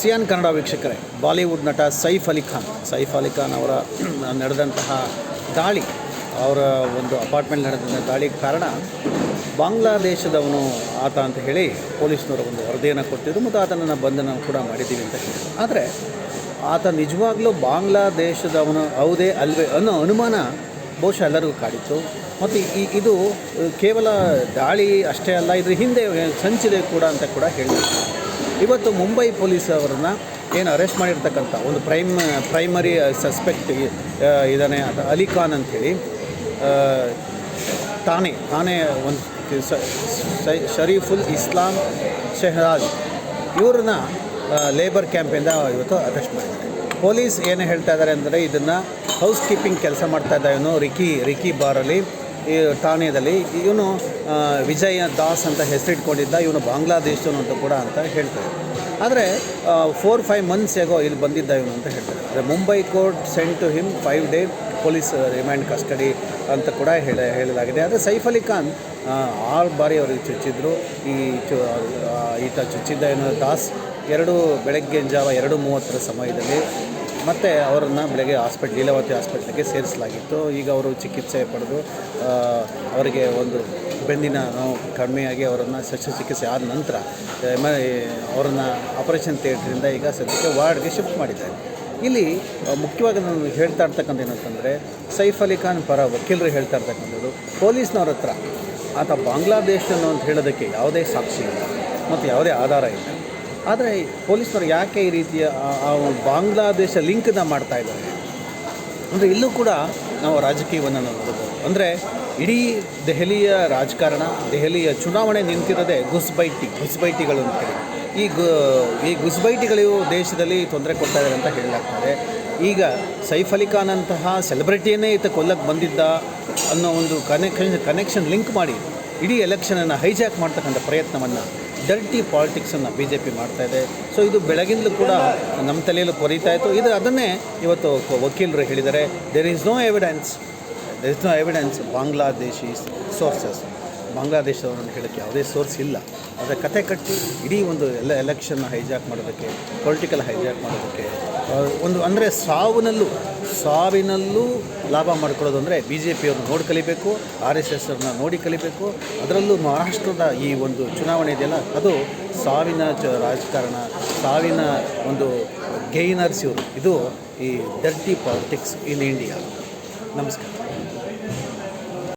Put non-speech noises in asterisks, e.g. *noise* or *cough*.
Xi'an Kannada ವೀಕ್ಷಕರೇ, Bollywood ನಟ ಸೈಫ್ ಅಲಿ ಖಾನ್. ಸೈಫ್ ಅಲಿ ಖಾನ್ ಅವರ *clears throat* ನಡೆದಂತಹ ದಾಳಿ, ಅವರ ಒಂದು ಅಪಾರ್ಟ್ಮೆಂಟ್ ನಡೆದ ದಾಳಿಗೆ ಕಾರಣ ಬಾಂಗ್ಲಾದೇಶದವನು ಆತ ಅಂತ ಹೇಳಿ ಪೊಲೀಸ್ನವರು ಒಂದು ವರದಿಯನ್ನು ಕೊಟ್ಟಿದ್ರು ಮತ್ತು ಆತನನ್ನು ಬಂಧನ ಕೂಡ ಮಾಡಿದ್ದೀವಿ ಅಂತ ಹೇಳಿದರು. ಆದರೆ ಆತ ನಿಜವಾಗ್ಲೂ ಬಾಂಗ್ಲಾದೇಶದವನು ಹೌದೇ ಅಲ್ವೇ ಅನ್ನೋ ಅನುಮಾನ ಬಹುಶಃ ಎಲ್ಲರಿಗೂ ಕಾಡಿತ್ತು. ಮತ್ತು ಈ, ಇದು ಕೇವಲ ದಾಳಿ ಅಷ್ಟೇ ಅಲ್ಲ, ಇದ್ರ ಹಿಂದೆ ಸಂಚಿದೆ ಕೂಡ ಅಂತ ಕೂಡ ಹೇಳಿದ್ರು ಇವತ್ತು ಮುಂಬೈ ಪೊಲೀಸ್ ಏನು ಅರೆಸ್ಟ್ ಮಾಡಿರ್ತಕ್ಕಂಥ ಒಂದು ಪ್ರೈಮ್ ಪ್ರೈಮರಿ ಸಸ್ಪೆಕ್ಟ್ ಇದ್ದಾನೆ ಅಲಿ ಖಾನ್ ಅಂಥೇಳಿ ತಾನೆ ತಾನೇ ಒಂದು ಶರೀಫುಲ್ ಇಸ್ಲಾಂ ಶೆಹರಾಜ್ ಇವ್ರನ್ನ ಲೇಬರ್ ಕ್ಯಾಂಪಿಂದ ಇವತ್ತು ಅರೆಸ್ಟ್ ಮಾಡಿದ್ದಾರೆ. ಪೊಲೀಸ್ ಏನು ಹೇಳ್ತಾ ಇದ್ದಾರೆ ಅಂದರೆ ಇದನ್ನು ಹೌಸ್ ಕೀಪಿಂಗ್ ಕೆಲಸ ಮಾಡ್ತಾ ಇದ್ದ ಇವನು ರಿಕಿ ರಿಕಿ ಬಾರಲ್ಲಿ. ಈ ಠಾಣೆಯಲ್ಲಿ ಇವನು ವಿಜಯ ದಾಸ್ ಅಂತ ಹೆಸರಿಟ್ಕೊಂಡಿದ್ದ, ಇವನು ಬಾಂಗ್ಲಾದೇಶನು ಅಂತ ಕೂಡ ಅಂತ ಹೇಳ್ತಾರೆ. ಆದರೆ ಫೋರ್ ಫೈವ್ ಮಂತ್ಸ್ ಹೇಗೋ ಇಲ್ಲಿ ಬಂದಿದ್ದ ಇವನು ಅಂತ ಹೇಳ್ತಾರೆ. ಅಂದರೆ Mumbai court sent to him five day police remand custody ಅಂತ ಕೂಡ ಹೇಳ, ಹೇಳಲಾಗಿದೆ. ಆದರೆ ಸೈಫ್ ಅಲಿ ಖಾನ್ ಆರು ಬಾರಿ ಅವರಿಗೆ ಚುಚ್ಚಿದ್ರು. ಈ ಚು ಈತ ಚುಚ್ಚಿದ್ದ ಏನೋ, ದಾಸ್ ಎರಡು ಬೆಳಗ್ಗೆ ಜಾವ ಎರಡು ಮೂವತ್ತರ ಸಮಯದಲ್ಲಿ ಮತ್ತು ಅವರನ್ನು ಬೆಳಗ್ಗೆ ಹಾಸ್ಪಿಟ್ಲ್ ಲೀಲಾವತಿ ಹಾಸ್ಪಿಟ್ಲಿಗೆ ಸೇರಿಸಲಾಗಿತ್ತು. ಈಗ ಅವರು ಚಿಕಿತ್ಸೆ ಪಡೆದು ಅವರಿಗೆ ಒಂದು ಬೆಂದಿನ ನೋವು ಕಡಿಮೆಯಾಗಿ ಅವರನ್ನು ಶಸ್ತ್ರಚಿಕಿತ್ಸೆ ಆದ ನಂತರ ಅವರನ್ನ ಆಪರೇಷನ್ ಥಿಯೇಟ್ರಿಂದ ಈಗ ಸದ್ಯಕ್ಕೆ ವಾರ್ಡ್ಗೆ ಶಿಫ್ಟ್ ಮಾಡಿದ್ದಾರೆ. ಇಲ್ಲಿ ಮುಖ್ಯವಾಗಿ ನಾನು ಹೇಳ್ತಾ ಇರ್ತಕ್ಕಂಥ ಏನಂತಂದರೆ, ಸೈಫ್ ಅಲಿ ಖಾನ್ ಪರ ವಕೀಲರು ಹೇಳ್ತಾ ಇರ್ತಕ್ಕಂಥದ್ದು, ಪೊಲೀಸ್ನವ್ರ ಹತ್ರ, ಆತ ಬಾಂಗ್ಲಾದೇಶನು ಅಂತ ಹೇಳೋದಕ್ಕೆ ಯಾವುದೇ ಸಾಕ್ಷಿ ಇಲ್ಲ. ಮತ್ತು ಯಾವುದೇ ಆಧಾರ ಇಲ್ಲ. ಆದರೆ ಪೊಲೀಸರು ಯಾಕೆ ಈ ರೀತಿಯ ಬಾಂಗ್ಲಾದೇಶ ಲಿಂಕ್ನ ಮಾಡ್ತಾ ಇದ್ದಾರೆ? ಅಂದರೆ ಇಲ್ಲೂ ಕೂಡ ನಾವು ರಾಜಕೀಯವನ್ನು ನೋಡ್ಬೋದು ಅಂದರೆ ಇಡೀ ದೆಹಲಿಯ ರಾಜಕಾರಣ, ದೆಹಲಿಯ ಚುನಾವಣೆ ನಿಂತಿರೋದೇ ಗುಸ್ಬೈಟಿ, ಗುಸ್ಬೈಟಿಗಳು ಅಂತೇಳಿ ಈ ಗು, ಈ ಗುಸ್ಬೈಟಿಗಳಿಗೂ ದೇಶದಲ್ಲಿ ತೊಂದರೆ ಕೊಡ್ತಾ ಇದ್ದಾರೆ ಅಂತ ಹೇಳಲಾಗ್ತದೆ. ಈಗ ಸೈಫ್ ಅಲಿ ಖಾನ್ ಅಂತಹ ಸೆಲೆಬ್ರಿಟಿಯನ್ನೇ ಈತ ಕೊಲ್ಲಕ್ಕೆ ಬಂದಿದ್ದ ಅನ್ನೋ ಒಂದು ಕನೆಕ್ಷನ್ ಕನೆಕ್ಷನ್ ಲಿಂಕ್ ಮಾಡಿ ಇಡೀ ಎಲೆಕ್ಷನನ್ನು ಹೈಜಾಕ್ ಮಾಡ್ತಕ್ಕಂಥ ಪ್ರಯತ್ನವನ್ನು ಡರ್ಟಿ ಪಾಲಿಟಿಕ್ಸನ್ನು ಬಿ ಜೆ ಪಿ ಮಾಡ್ತಾ ಇದೆ. ಸೊ ಇದು ಬೆಳಗಿಂದಲೂ ಕೂಡ ನಮ್ಮ ತಲೆಯಲ್ಲೂ ಕೊರೀತಾ ಇತ್ತು. ಇದು ಅದನ್ನೇ ಇವತ್ತು ವಕೀಲರು ಹೇಳಿದ್ದಾರೆ. There is no evidence there is no evidence Bangladeshi sources ಬಾಂಗ್ಲಾದೇಶದವರನ್ನು ಹೇಳೋಕ್ಕೆ ಯಾವುದೇ ಸೋರ್ಸ್ ಇಲ್ಲ. ಅದರ ಕತೆ ಕಟ್ಟಿ ಇಡೀ ಒಂದು ಎಲ್ಲ ಎಲೆಕ್ಷನ್ನ ಹೈಜಾಕ್ ಮಾಡೋದಕ್ಕೆ ಪೊಲಿಟಿಕಲ್ ಹೈಜಾಕ್ ಮಾಡೋದಕ್ಕೆ ಒಂದು ಅಂದರೆ ಸಾವಿನಲ್ಲೂ ಸಾವಿನಲ್ಲೂ ಲಾಭ ಮಾಡ್ಕೊಳ್ಳೋದು ಅಂದರೆ ಬಿ ಜೆ ಪಿಯವ್ರನ್ನ ನೋಡಿ ಕಲಿಬೇಕು, ಆರ್ ಎಸ್ ಎಸ್ ನೋಡಿ ಕಲಿಬೇಕು. ಅದರಲ್ಲೂ ಮಹಾರಾಷ್ಟ್ರದ ಈ ಒಂದು ಚುನಾವಣೆ ಇದೆಯಲ್ಲ, ಅದು ಸಾವಿನ ಚ ರಾಜಕಾರಣ, ಸಾವಿನ ಒಂದು ಗೈನರ್ಸ್ ಇವರು ಇದು ಈ ಡರ್ಟಿ ಪಾಲಿಟಿಕ್ಸ್ ಇನ್ ಇಂಡಿಯಾ ನಮಸ್ಕಾರ.